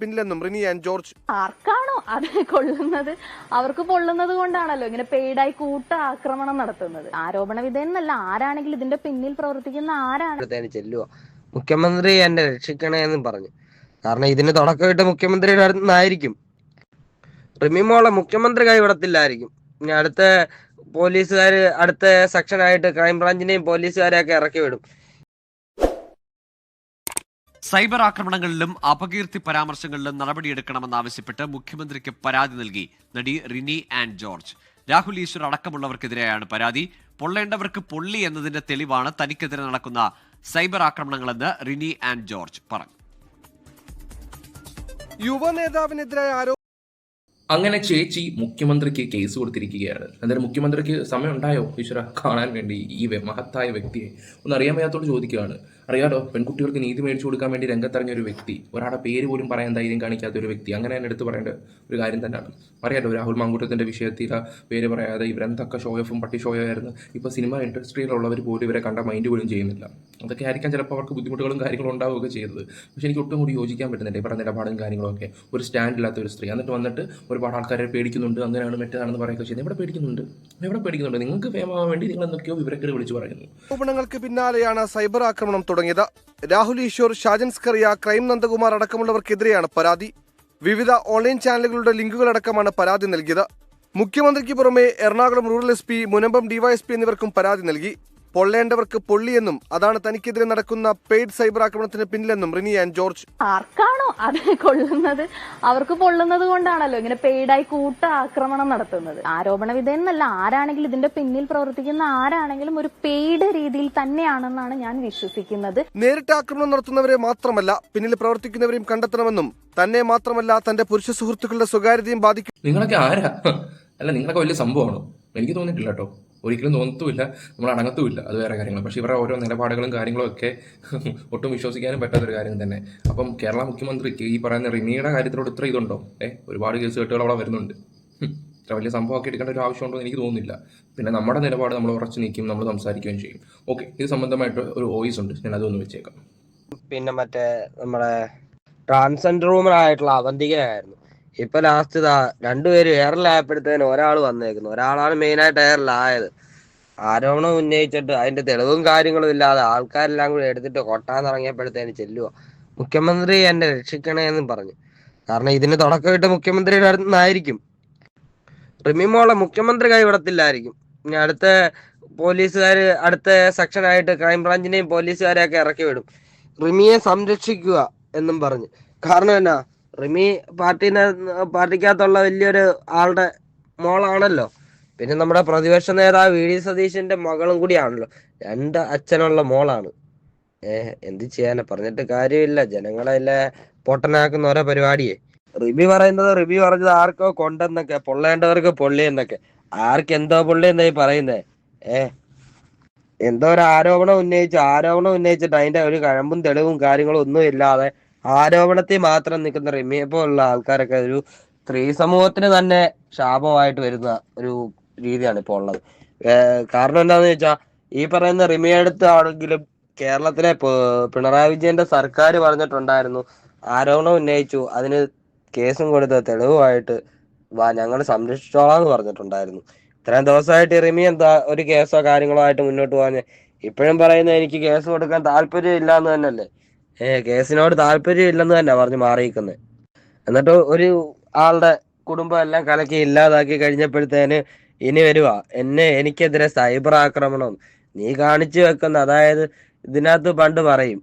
പിന്നിലെന്നും റിനി ആൻഡ് ജോർജ്. ആർക്കാണോ അത് കൊള്ളുന്നത്? അവർക്ക് കൊള്ളുന്നത് കൊണ്ടാണല്ലോ ഇങ്ങനെ പെയ്ഡായി കൂട്ട ആക്രമണം നടത്തുന്നത്. ആരോപണ വിധേയനല്ല ആരാണെങ്കിലും ഇതിന്റെ പിന്നിൽ പ്രവർത്തിക്കുന്ന ആരാണ്? ചെല്ലുക മുഖ്യമന്ത്രി എന്നെ രക്ഷിക്കണേ എന്നും പറഞ്ഞു. കാരണം ഇതിന് തുടക്കമിട്ട് മുഖ്യമന്ത്രിയുടെ അടുത്ത് നിന്നായിരിക്കും റിമിമോളെ മുഖ്യമന്ത്രി കൈവിടത്തില്ലായിരിക്കും. ഇനി അടുത്ത പോലീസുകാർ അടുത്ത സെക്ഷനായിട്ട് ക്രൈംബ്രാഞ്ചിനെയും പോലീസുകാരെയൊക്കെ ഇറക്കി വിടും. സൈബർ ആക്രമണങ്ങളിലും അപകീർത്തി പരാമർശങ്ങളിലും നടപടിയെടുക്കണമെന്നാവശ്യപ്പെട്ട് മുഖ്യമന്ത്രിക്ക് പരാതി നൽകി നടി റിനി ആൻഡ് ജോർജ്. രാഹുൽ ഈശ്വർ അടക്കമുള്ളവർക്കെതിരെയാണ് പരാതി. പൊള്ളേണ്ടവർക്ക് പൊള്ളി എന്നതിന്റെ തെളിവാണ് തനിക്കെതിരെ നടക്കുന്ന സൈബർ ആക്രമണങ്ങളെന്ന് റിനി ആൻഡ് ജോർജ് പറഞ്ഞു. യുവനേതാവിനെതിരായ അങ്ങനെ ചേച്ചി മുഖ്യമന്ത്രിക്ക് കേസ് കൊടുത്തിരിക്കുകയാണ്. എന്തായാലും മുഖ്യമന്ത്രിക്ക് സമയം ഉണ്ടായോ ഈശ്വര കാണാൻ വേണ്ടി ഈ മഹത്തായ വ്യക്തിയെ. ഒന്ന് അറിയാൻ വയ്യാത്തോട് ചോദിക്കുകയാണ്. അറിയാലോ പെൺകുട്ടികൾക്ക് നീതി മേടിച്ചു കൊടുക്കാൻ വേണ്ടി രംഗത്തിറങ്ങിയ ഒരു വ്യക്തി ഒരാളുടെ പേര് പോലും പറയാൻ ധൈര്യം കാണിക്കാത്ത ഒരു വ്യക്തി അങ്ങനെ തന്നെ എടുത്തു പറയേണ്ട ഒരു കാര്യം തന്നെയാണ്. അറിയാലോ രാഹുൽ മാങ്കൂട്ടത്തിന്റെ വിഷയത്തിൽ പേര് പറയാതെ ഇവരെന്തൊക്കെ ഷോ ഓഫും പട്ടി ഷോയോ ആയിരുന്നു. ഇപ്പോൾ സിനിമ ഇൻഡസ്ട്രിയിലുള്ളവർ പോലും ഇവരെ കണ്ട മൈൻഡ് പോലും ചെയ്യുന്നില്ല. അതൊക്കെ ആയിരിക്കാം ചിലപ്പോൾ അവർക്ക് ബുദ്ധിമുട്ടുകളും കാര്യങ്ങളും ഉണ്ടാവുകയൊക്കെ ചെയ്തത്. പക്ഷേ എനിക്ക് ഒട്ടും കൂടി യോജിക്കാൻ പറ്റുന്നില്ല ഇവരുടെ നിലപാടും കാര്യങ്ങളൊക്കെ. ഒരു സ്റ്റാൻഡ് ഇല്ലാത്ത ഒരു സ്ത്രീ എന്നിട്ട് വന്നിട്ട് ഒരുപാട് ആൾക്കാരെ പേടിക്കുന്നുണ്ട് അങ്ങനെയാണ് മറ്റേതാണെന്ന് പറയുക ചെയ്യുന്നത്. എവിടെ പേടിക്കുന്നുണ്ട്? എവിടെ പേടിക്കുന്നുണ്ട്? നിങ്ങൾക്ക് ഫേമാവാൻ വേണ്ടി നിങ്ങൾ എന്തൊക്കെയോ വിവരക്കേട് വിളിച്ചു പറയുന്നു. പിന്നാലെയാണ് സൈബർ ആക്രമണം തുടങ്ങിയത്. രാഹുൽ ഈശ്വർ ഷാജൻ സ്കറിയ ക്രൈം നന്ദകുമാർ അടക്കമുള്ളവർക്കെതിരെയാണ് പരാതി. വിവിധ ഓൺലൈൻ ചാനലുകളുടെ ലിങ്കുകളടക്കമാണ് പരാതി നൽകിയത്. മുഖ്യമന്ത്രിക്ക് പുറമെ Ernakulam rural S P Munambam DYSP എന്നിവർക്കും പരാതി നൽകി. പൊള്ളേണ്ടവർക്ക് പൊള്ളിയെന്നും അതാണ് തനിക്കെതിരെ നടക്കുന്ന പെയ്ഡ് സൈബർ ആക്രമണത്തിന് പിന്നിലെന്നും റിനി ആൻഡ് ജോർജ്. ആർക്കാണോ അത് കൊള്ളുന്നത്? അവർക്ക് പൊള്ളുന്നത് കൊണ്ടാണല്ലോ ഇങ്ങനെ പെയ്ഡായി കൂട്ട ആക്രമണം നടത്തുന്നത്. ആരോപണ വിധേയനല്ല ആരാണെങ്കിലും ഇതിന്റെ പിന്നിൽ പ്രവർത്തിക്കുന്ന ആരാണെങ്കിലും ഒരു പെയ്ഡ് രീതിയിൽ തന്നെയാണെന്നാണ് ഞാൻ വിശ്വസിക്കുന്നത്. നേരിട്ട് ആക്രമണം നടത്തുന്നവരെ മാത്രമല്ല പിന്നിൽ പ്രവർത്തിക്കുന്നവരെയും കണ്ടെത്തണമെന്നും തന്നെ മാത്രമല്ല തന്റെ പുരുഷ സുഹൃത്തുക്കളുടെ സ്വകാര്യതയും ബാധിക്കും നിങ്ങളൊക്കെ ആരാ? അല്ല നിങ്ങളൊക്കെ വലിയ സംഭവമാണോ? എനിക്ക് തോന്നിയിട്ടില്ല കേട്ടോ. ഒരിക്കലും തോന്നത്തുമില്ല നമ്മൾ അടങ്ങത്തുമില്ല. അത് വേറെ കാര്യങ്ങൾ. പക്ഷേ ഇവരുടെ ഓരോ നിലപാടുകളും കാര്യങ്ങളും ഒക്കെ ഒട്ടും വിശ്വസിക്കാനും പറ്റാത്തൊരു കാര്യം തന്നെ. അപ്പം കേരള മുഖ്യമന്ത്രിക്ക് ഈ പറയുന്ന റിനിയുടെ കാര്യത്തിലോട് ഇത്ര ഇതുണ്ടോ? ഏ ഒരുപാട് കേസ് കെട്ടുകൾ അവിടെ വരുന്നുണ്ട്. ഇത്ര വലിയ സംഭവമൊക്കെ എടുക്കേണ്ട ഒരു ആവശ്യമുണ്ടോ എനിക്ക് തോന്നുന്നില്ല. പിന്നെ നമ്മുടെ നിലപാട് നമ്മൾ ഉറച്ചു നീക്കും നമ്മൾ സംസാരിക്കുകയും ചെയ്യും. ഓക്കെ ഇത് സംബന്ധമായിട്ട് ഒരു വോയിസ് ഉണ്ട്. ഞാൻ അതൊന്ന് വെച്ചേക്കാം. പിന്നെ മറ്റേ നമ്മുടെ ട്രാൻസ്ജെൻഡർ റൂമർ ആയിട്ടുള്ള അവന്തികയായിരുന്നു ഇപ്പൊ ലാസ്റ്റ് ഇതാ രണ്ടുപേരും എയറിലായപ്പോഴത്തേന് ഒരാൾ വന്നേക്കുന്നു. ഒരാളാണ് മെയിൻ മെയിനായിട്ട് എയറിലായത് ആരോപണം ഉന്നയിച്ചിട്ട് അതിന്റെ തെളിവും കാര്യങ്ങളും ഇല്ലാതെ ആൾക്കാരെല്ലാം കൂടി എടുത്തിട്ട് കൊട്ടാൻ തുടങ്ങിയപ്പോഴത്തേന് ചെല്ലുക മുഖ്യമന്ത്രി എന്നെ രക്ഷിക്കണേ എന്നും പറഞ്ഞു. കാരണം ഇതിന് തുടക്കമായിട്ട് മുഖ്യമന്ത്രിയുടെ അടുത്ത് നിന്നായിരിക്കും. റിമിമോളെ മുഖ്യമന്ത്രി കൈവിടത്തില്ലായിരിക്കും. ഇനി അടുത്ത പോലീസുകാർ അടുത്ത സെക്ഷനായിട്ട് ക്രൈംബ്രാഞ്ചിനെയും പോലീസുകാരെയൊക്കെ ഇറക്കി വിടും. റിമിയെ സംരക്ഷിക്കുക എന്നും പറഞ്ഞു. കാരണം എന്നാ റിമി പാർട്ടിനെ പാർട്ടിക്കകത്തുള്ള വലിയൊരു ആളുടെ മോളാണല്ലോ. പിന്നെ നമ്മുടെ പ്രതിപക്ഷ നേതാവ് വി ഡി സതീശന്റെ മകളും കൂടിയാണല്ലോ. രണ്ട് അച്ഛനുള്ള മോളാണ്. ഏഹ് എന്ത് ചെയ്യാനാ? പറഞ്ഞിട്ട് കാര്യമില്ല. ജനങ്ങളെല്ലാം പൊട്ടനാക്കുന്ന ഓരോ പരിപാടിയെ. റിബി പറയുന്നത് റിബി പറഞ്ഞത് ആർക്കോ കൊണ്ടെന്നൊക്കെ പൊള്ളേണ്ടവർക്ക് പൊള്ളി എന്നൊക്കെ. ആർക്ക് എന്തോ പൊള്ളി എന്നായി പറയുന്നേ? ഏ എന്തോ ഒരു ആരോപണം ഉന്നയിച്ചു. ആരോപണം ഉന്നയിച്ചിട്ട് അതിന്റെ ഒരു കഴമ്പും തെളിവും കാര്യങ്ങളും ഒന്നും ഇല്ലാതെ ആരോപണത്തിൽ മാത്രം നിൽക്കുന്ന റിമിയെ പോലുള്ള ആൾക്കാരൊക്കെ ഒരു സ്ത്രീ സമൂഹത്തിന് തന്നെ ശാപമായിട്ട് വരുന്ന ഒരു രീതിയാണ് ഇപ്പോൾ ഉള്ളത്. കാരണം എന്താന്ന് വെച്ചാൽ ഈ പറയുന്ന റിമിയെ അടുത്ത് ആണെങ്കിലും കേരളത്തിലെ പിണറായി വിജയന്റെ സർക്കാർ പറഞ്ഞിട്ടുണ്ടായിരുന്നു ആരോപണം ഉന്നയിച്ചു അതിന് കേസും കൊടുത്ത തെളിവുമായിട്ട് വാ ഞങ്ങൾ സംരക്ഷിച്ചോളാം എന്ന് പറഞ്ഞിട്ടുണ്ടായിരുന്നു. ഇത്രയും ദിവസമായിട്ട് റിമി എന്താ ഒരു കേസോ കാര്യങ്ങളോ ആയിട്ട് മുന്നോട്ട് പോകാൻ ഇപ്പോഴും പറയുന്നത് എനിക്ക് കേസ് കൊടുക്കാൻ താല്പര്യം ഇല്ല എന്ന് തന്നെയല്ലേ? ഏ കേസിനോട് താല്പര്യം ഇല്ലെന്ന് തന്നെ പറഞ്ഞു മാറിയിരിക്കുന്നത് എന്നിട്ട് ഒരു ആളുടെ കുടുംബം എല്ലാം കലക്കി ഇല്ലാതാക്കി കഴിഞ്ഞപ്പോഴത്തേന് ഇനി വരുക എന്നെ എനിക്കെതിരെ സൈബർ ആക്രമണം. നീ കാണിച്ചു വെക്കുന്ന അതായത് ഇതിനകത്ത് പണ്ട് പറയും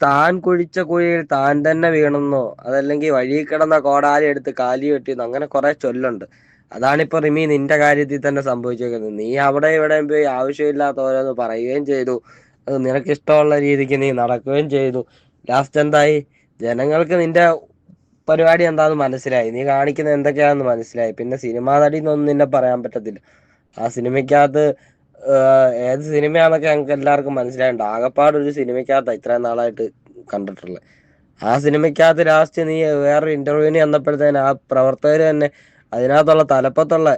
താൻ കുഴിച്ച കുഴിയിൽ താൻ തന്നെ വീണെന്നോ അതല്ലെങ്കിൽ വഴി കിടന്ന കോടാലി എടുത്ത് കാലി വെട്ടിയെന്നോ അങ്ങനെ കുറെ ചൊല്ലുണ്ട്. അതാണിപ്പോ റിമി നിന്റെ കാര്യത്തിൽ തന്നെ സംഭവിച്ചേക്കുന്നത്. നീ അവിടെ ഇവിടെ പോയി ആവശ്യമില്ലാത്ത ഓരോന്ന് പറയുകയും ചെയ്തു. അത് നിനക്ക് ഇഷ്ടമുള്ള രീതിക്ക് നീ നടക്കുകയും ചെയ്തു. ലാസ്റ്റ് എന്തായി? ജനങ്ങൾക്ക് നിന്റെ പരിപാടി എന്താന്ന് മനസ്സിലായി. നീ കാണിക്കുന്ന എന്തൊക്കെയാണെന്ന് മനസ്സിലായി. പിന്നെ സിനിമാ നടി എന്നൊന്നും നിന്നെ പറയാൻ പറ്റത്തില്ല. ആ സിനിമയ്ക്കകത്ത് ഏത് സിനിമയാണെന്നൊക്കെ ഞങ്ങൾക്ക് എല്ലാവർക്കും മനസ്സിലായിട്ടുണ്ട്. ആകപ്പാട് ഒരു സിനിമയ്ക്കകത്ത് ഇത്രയും നാളായിട്ട് കണ്ടിട്ടുള്ളത്. ആ സിനിമയ്ക്കകത്ത് ലാസ്റ്റ് നീ വേറൊരു ഇന്റർവ്യൂവിന് ചെന്നപ്പോഴത്തേന് ആ പ്രവർത്തകർ തന്നെ അതിനകത്തുള്ള തലപ്പത്തുള്ള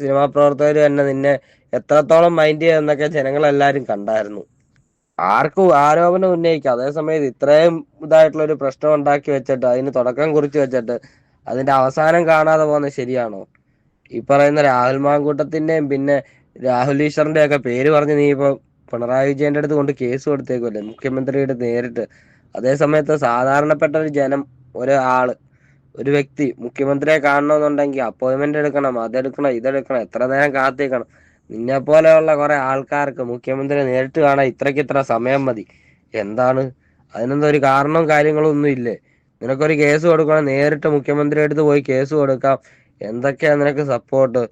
സിനിമാ പ്രവർത്തകർ തന്നെ നിന്നെ എത്രത്തോളം മൈൻഡ് ചെയ്യുന്നൊക്കെ ജനങ്ങളെല്ലാവരും കണ്ടായിരുന്നു. ആർക്കും ആരോപണം ഉന്നയിക്കാം. അതേസമയത്ത് ഇത്രയും ഇതായിട്ടുള്ള ഒരു പ്രശ്നം ഉണ്ടാക്കി വെച്ചിട്ട് അതിന് തുടക്കം കുറിച്ച് വെച്ചിട്ട് അതിന്റെ അവസാനം കാണാതെ പോകുന്നത് ശരിയാണോ? ഈ പറയുന്ന രാഹുൽ മാങ്കൂട്ടത്തിന്റെയും പിന്നെ രാഹുൽ ഈശ്വറിന്റെ ഒക്കെ പേര് പറഞ്ഞ് നീ ഇപ്പൊ പിണറായി വിജയന്റെ അടുത്ത് കൊണ്ട് കേസ് കൊടുത്തേക്കുമല്ലേ മുഖ്യമന്ത്രിയുടെ നേരിട്ട്. അതേ സമയത്ത് സാധാരണപ്പെട്ട ഒരു ജനം ഒരു ഒരാൾ ഒരു വ്യക്തി മുഖ്യമന്ത്രിയെ കാണണമെന്നുണ്ടെങ്കിൽ അപ്പോയിന്റ്മെന്റ് എടുക്കണം അതെടുക്കണം ഇതെടുക്കണം എത്ര നേരം കാത്തിരിക്കണം. നിന്നെ പോലെയുള്ള കുറെ ആൾക്കാർക്ക് മുഖ്യമന്ത്രിയെ നേരിട്ട് കാണാൻ ഇത്രയ്ക്ക് ഇത്ര സമയം മതി. എന്താണ്? അതിനെന്താ ഒരു കാരണവും കാര്യങ്ങളും ഒന്നും ഇല്ലേ? നിനക്കൊരു കേസ് കൊടുക്കണം നേരിട്ട് മുഖ്യമന്ത്രിയുടെ അടുത്ത് പോയി കേസ് കൊടുക്കാം. എന്തൊക്കെയാ നിനക്ക് സപ്പോർട്ട്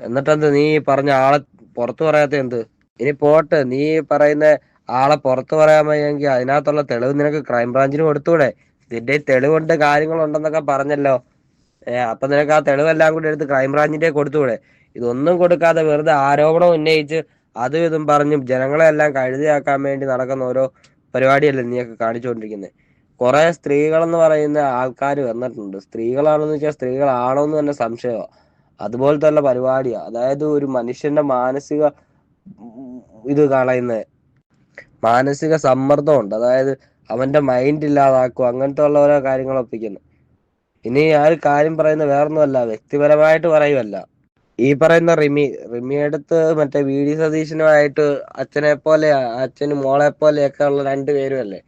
എന്നിട്ടെന്ത് നീ പറഞ്ഞ ആളെ പുറത്തു പറയാത്ത എന്ത്? ഇനി പോട്ട് നീ പറയുന്ന ആളെ പുറത്തു പറയാൻ വയ്യെങ്കിൽ അതിനകത്തുള്ള തെളിവ് നിനക്ക് ക്രൈംബ്രാഞ്ചിന് കൊടുത്തൂടെ? ഇതിന്റെ തെളിവുണ്ട് കാര്യങ്ങളുണ്ടെന്നൊക്കെ പറഞ്ഞല്ലോ. ഏഹ് അപ്പൊ നിനക്ക് ആ തെളിവെല്ലാം കൂടി എടുത്ത് ക്രൈംബ്രാഞ്ചിന്റെ കൊടുത്തൂടെ? ഇതൊന്നും കൊടുക്കാതെ വെറുതെ ആരോപണം ഉന്നയിച്ച് അതും ഇതും പറഞ്ഞും ജനങ്ങളെല്ലാം കഴുതിയാക്കാൻ വേണ്ടി നടക്കുന്ന ഓരോ പരിപാടിയല്ലേ നീയൊക്കെ കാണിച്ചുകൊണ്ടിരിക്കുന്നത് കുറെ സ്ത്രീകളെന്ന് പറയുന്ന ആൾക്കാർ വന്നിട്ടുണ്ട്. സ്ത്രീകളാണെന്ന് വെച്ചാൽ സ്ത്രീകളാണോ എന്ന് തന്നെ സംശയമാണ് അതുപോലത്തെ ഉള്ള പരിപാടിയാണ് അതായത് ഒരു മനുഷ്യന്റെ മാനസിക ഇത് കളയുന്നത് മാനസിക സമ്മർദ്ദമുണ്ട്. അതായത് അവന്റെ മൈൻഡ് ഇല്ലാതാക്കും. അങ്ങനത്തെ ഉള്ള ഓരോ കാര്യങ്ങൾ ഒപ്പിക്കുന്നു ഇനി ആ ഒരു കാര്യം പറയുന്നത് വേറൊന്നുമല്ല. വ്യക്തിപരമായിട്ട് പറയുമല്ല ഈ പറയുന്ന റിമി റിമിയെടുത്ത് മറ്റേ വി ഡി സതീശനുമായിട്ട് അച്ഛനെ പോലെ അച്ഛനും മോളെ പോലെയൊക്കെ ഉള്ള രണ്ടുപേരും അല്ലേ?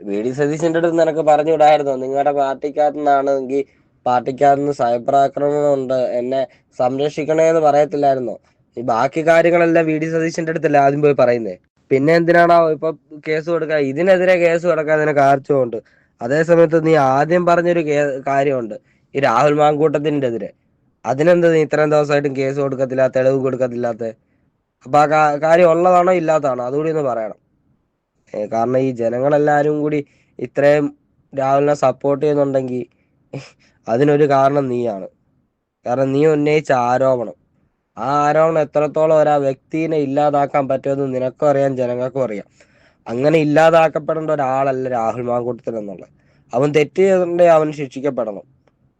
വി ഡി സതീശന്റെ അടുത്ത് നിനക്ക് പറഞ്ഞു വിടായിരുന്നു നിങ്ങളുടെ പാർട്ടിക്കകത്തു നിന്നാണെങ്കിൽ പാർട്ടിക്കകത്ത് നിന്ന് സൈബർ ആക്രമണം ഉണ്ട് എന്നെ സംരക്ഷിക്കണേ എന്ന് പറയത്തില്ലായിരുന്നോ? ഈ ബാക്കി കാര്യങ്ങളെല്ലാം വി ഡി സതീശന്റെ അടുത്തല്ലേ ആദ്യം പോയി പറയുന്നേ? പിന്നെ എന്തിനാണോ ഇപ്പൊ കേസ് കൊടുക്കുക ഇതിനെതിരെ കേസ് കൊടുക്കാൻ നിനക്ക് ആർച്ചുണ്ട് അതേ സമയത്ത് നീ ആദ്യം പറഞ്ഞൊരു കാര്യമുണ്ട്. ഈ രാഹുൽ മാങ്കൂട്ടത്തിന്റെ എതിരെ അതിനെന്ത് നീ ഇത്രയും ദിവസമായിട്ടും കേസ് കൊടുക്കത്തില്ല തെളിവ് കൊടുക്കത്തില്ലാത്ത? അപ്പൊ ആ കാര്യം ഉള്ളതാണോ ഇല്ലാത്തതാണോ? അതുകൂടി ഒന്ന് പറയണം. കാരണം ഈ ജനങ്ങളെല്ലാവരും കൂടി ഇത്രയും രാഹുലിനെ സപ്പോർട്ട് ചെയ്യുന്നുണ്ടെങ്കിൽ അതിനൊരു കാരണം നീയാണ്. കാരണം നീ ഉന്നയിച്ച ആരോപണം. ആ ആരോപണം എത്രത്തോളം ഒരാ വ്യക്തിനെ ഇല്ലാതാക്കാൻ പറ്റുമെന്ന് നിനക്കും അറിയാം ജനങ്ങൾക്കും അറിയാം. അങ്ങനെ ഇല്ലാതാക്കപ്പെടേണ്ട ഒരാളല്ല രാഹുൽ മാങ്കൂട്ടത്തിൽ എന്നുള്ളത് അവൻ തെറ്റ് ചെയ്തിട്ടുണ്ടെങ്കിൽ അവൻ ശിക്ഷിക്കപ്പെടണം.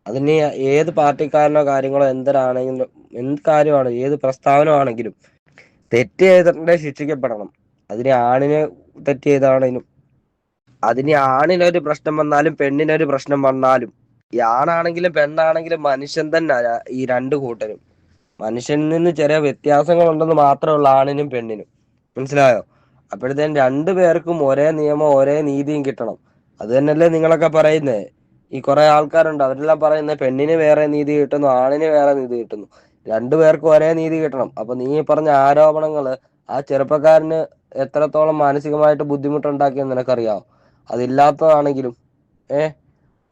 അതിന് ഏത് പാർട്ടിക്കാരനോ കാര്യങ്ങളോ എന്തരാണെങ്കിലും എന്ത് കാര്യമാണ് ഏത് പ്രസ്താവനമാണെങ്കിലും തെറ്റ് ചെയ്തിട്ടുണ്ടെങ്കിൽ ശിക്ഷിക്കപ്പെടണം. അതിന് ആണിന് തെറ്റ് ചെയ്താണെങ്കിലും. അതിന് ആണിനൊരു പ്രശ്നം വന്നാലും പെണ്ണിനൊരു പ്രശ്നം വന്നാലും ഈ ആണാണെങ്കിലും പെണ്ണാണെങ്കിലും മനുഷ്യൻ തന്നെ ഈ രണ്ട് കൂട്ടരും. മനുഷ്യനിൽ നിന്ന് ചെറിയ വ്യത്യാസങ്ങൾ ഉണ്ടെന്ന് മാത്രമേ ഉള്ളൂ ആണിനും പെണ്ണിനും. മനസ്സിലായോ? അപ്പോഴത്തേനും രണ്ടു പേർക്കും ഒരേ നിയമം ഒരേ നീതിയും കിട്ടണം. അത് തന്നെയല്ലേ നിങ്ങളൊക്കെ പറയുന്നേ? ഈ കുറെ ആൾക്കാരുണ്ട്. അവരെല്ലാം പറയുന്നത് പെണ്ണിന് വേറെ നീതി കിട്ടുന്നു ആണിന് വേറെ നീതി കിട്ടുന്നു. രണ്ടു പേർക്കും ഒരേ നീതി കിട്ടണം. അപ്പൊ നീ പറഞ്ഞ ആരോപണങ്ങൾ ആ ചെറുപ്പക്കാരന് എത്രത്തോളം മാനസികമായിട്ട് ബുദ്ധിമുട്ടുണ്ടാക്കിയെന്ന് നിനക്കറിയാവോ? അതില്ലാത്തതാണെങ്കിലും ഏ?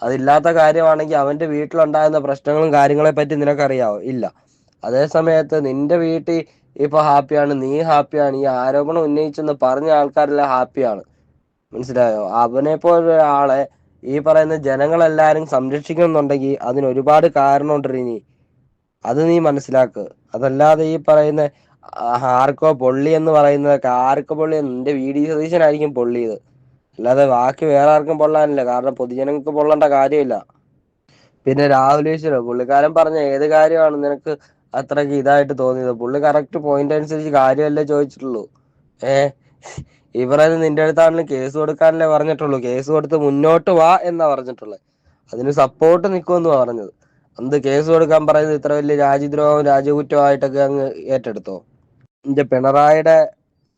അതില്ലാത്ത കാര്യമാണെങ്കിൽ അവന്റെ വീട്ടിലുണ്ടായിരുന്ന പ്രശ്നങ്ങളും കാര്യങ്ങളെ പറ്റി നിനക്കറിയാവോ? ഇല്ല. അതേ സമയത്ത് നിന്റെ വീട്ടിൽ ഇപ്പൊ ഹാപ്പിയാണ് നീ ഹാപ്പിയാണ് ഈ ആരോപണം ഉന്നയിച്ചെന്ന് പറഞ്ഞ ആൾക്കാരെല്ലാം ഹാപ്പിയാണ്. മനസ്സിലായോ? അവനെ പോലെ ഒരാളെ ഈ പറയുന്ന ജനങ്ങളെല്ലാരും സംരക്ഷിക്കുന്നുണ്ടെങ്കിൽ അതിന് ഒരുപാട് കാരണമുണ്ട് റിനി. അത് നീ മനസ്സിലാക്ക്. അതല്ലാതെ ഈ പറയുന്ന ആർക്കോ പൊള്ളി എന്ന് പറയുന്നതൊക്കെ ആർക്കോ പൊള്ളി നിന്റെ വി ഡി സതീശനായിരിക്കും പൊള്ളിയത്. അല്ലാതെ ബാക്കി വേറെ ആർക്കും പൊള്ളാനില്ല. കാരണം പൊതുജനങ്ങൾക്ക് പൊള്ളേണ്ട കാര്യമില്ല. പിന്നെ രാഹുൽ ഈശ്വരോ പുള്ളിക്കാരൻ പറഞ്ഞ ഏത് കാര്യമാണ് നിനക്ക് അത്രയ്ക്ക് ഇതായിട്ട് തോന്നിയത്? പുള്ളി കറക്റ്റ് പോയിന്റ് അനുസരിച്ച് കാര്യമല്ലേ ചോദിച്ചിട്ടുള്ളൂ. ഏ? പറയുന്നത് നിന്റെ അടുത്താണെങ്കിലും കേസ് കൊടുക്കാനല്ലേ പറഞ്ഞിട്ടുള്ളൂ. കേസ് കൊടുത്ത് മുന്നോട്ട് വാ എന്നാ പറഞ്ഞിട്ടുള്ളത് അതിന് സപ്പോർട്ട് നിൽക്കുമെന്ന് പറഞ്ഞത്. എന്ത് കേസ് കൊടുക്കാൻ പറയുന്നത് ഇത്ര വലിയ രാജ്യദ്രോഹവും രാജ്യകുറ്റമായിട്ടൊക്കെ അങ്ങ് ഏറ്റെടുത്തോ? എന്റെ പിണറായിയുടെ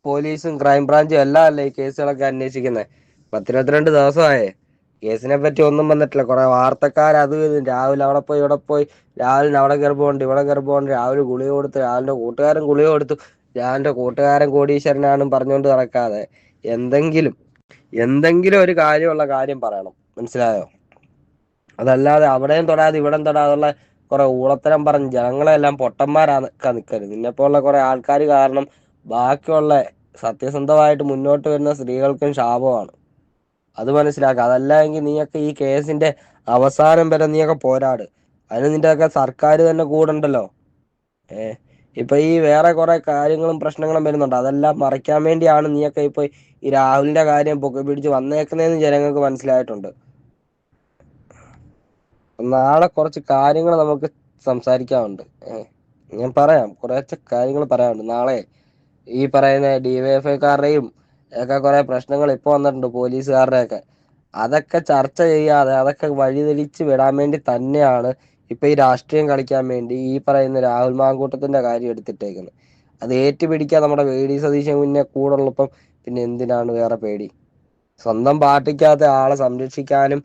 പോലീസും ക്രൈംബ്രാഞ്ചും എല്ലാം അല്ലേ ഈ കേസുകളൊക്കെ അന്വേഷിക്കുന്നത് പത്തിരുപത്തിരണ്ട് ദിവസമായേ. കേസിനെ പറ്റി ഒന്നും വന്നിട്ടില്ല. കുറെ വാർത്തക്കാർ അത് രാവിലെ അവിടെ പോയി ഇവിടെ പോയി. രാവിലെ അവിടെ ഗർഭമുണ്ട് ഇവിടെ ഗർഭമുണ്ട് രാവിലെ ഗുളിക കൊടുത്ത് രാവിലെ കൂട്ടുകാരൻ ഗുളിക കൊടുത്തു. രാവിലെ കൂട്ടുകാരൻ കോടീശ്വരനാണെന്നും പറഞ്ഞുകൊണ്ട് നടക്കാതെ എന്തെങ്കിലും എന്തെങ്കിലും ഒരു കാര്യമുള്ള കാര്യം പറയണം. മനസ്സിലായോ? അതല്ലാതെ അവിടെയും തൊടാതെ ഇവിടെയും തൊടാതുള്ള കുറെ ഊളത്തരം പറഞ്ഞ് ജനങ്ങളെല്ലാം പൊട്ടന്മാരാക്കാൻ നിൽക്കരുത്. നിന്നെപ്പോലുള്ള കുറെ ആൾക്കാർ കാരണം ബാക്കിയുള്ള സത്യസന്ധമായിട്ട് മുന്നോട്ട് വരുന്ന സ്ത്രീകൾക്കും ശാപമാണ്. അത് മനസ്സിലാക്കുക അതല്ല എങ്കിൽ നീയൊക്കെ ഈ കേസിന്റെ അവസാനം വരെ നീയൊക്കെ പോരാട്. അതിന് നിന്റെ ഒക്കെ സർക്കാർ തന്നെ കൂടണ്ടല്ലോ. ഏ? ഇപ്പൊ ഈ വേറെ കുറെ കാര്യങ്ങളും പ്രശ്നങ്ങളും വരുന്നുണ്ട്. അതെല്ലാം മറയ്ക്കാൻ വേണ്ടിയാണ് നീയൊക്കെ ഇപ്പൊ ഈ രാഹുലിന്റെ കാര്യം പൊക്കി പിടിച്ച് വന്നേക്കുന്നതെന്ന് ജനങ്ങൾക്ക് മനസ്സിലായിട്ടുണ്ട്. നാളെ കുറച്ച് കാര്യങ്ങൾ നമുക്ക് സംസാരിക്കാനുണ്ട്. ഞാൻ പറയാം. കുറച്ച് കാര്യങ്ങൾ പറയാനുണ്ട്. നാളെ ഈ പറയുന്ന ഡിവൈഎഫ്ഐക്കാരുടെയും ഒക്കെ കുറെ പ്രശ്നങ്ങൾ ഇപ്പൊ വന്നിട്ടുണ്ട് പോലീസുകാരുടെ ഒക്കെ അതൊക്കെ ചർച്ച ചെയ്യാതെ അതൊക്കെ വഴിതെളിച്ച് വിടാൻ വേണ്ടി തന്നെയാണ് ഇപ്പൊ ഈ രാഷ്ട്രീയം കളിക്കാൻ വേണ്ടി ഈ പറയുന്ന രാഹുൽ മാങ്കൂട്ടത്തിന്റെ കാര്യം എടുത്തിട്ടേക്കുന്നത് അത് ഏറ്റുപിടിക്കാൻ നമ്മുടെ വി ഡി സതീശൻ മുന്നേ കൂടുള്ളപ്പം പിന്നെ എന്തിനാണ് വേറെ പേടി? സ്വന്തം പാർട്ടിക്കകത്ത് ആളെ സംരക്ഷിക്കാനും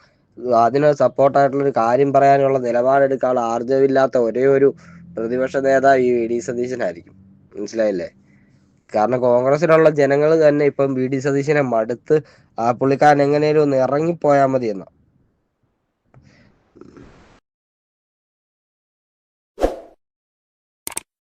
അതിന് സപ്പോർട്ടായിട്ടുള്ള ഒരു കാര്യം പറയാനുള്ള നിലപാടെടുക്കാനുള്ള ആർജവില്ലാത്ത ഒരേ ഒരു പ്രതിപക്ഷ നേതാവ് ഈ വി ഡി സതീശനായിരിക്കും. മനസ്സിലായില്ലേ? കാരണം കോൺഗ്രസിലുള്ള ജനങ്ങൾ തന്നെ ഇപ്പം വി ഡി സതീശനെ മടുത്ത് ആ പുള്ളിക്കാരൻ എങ്ങനെയും ഒന്ന് ഇറങ്ങിപ്പോയാൽ മതി എന്നാ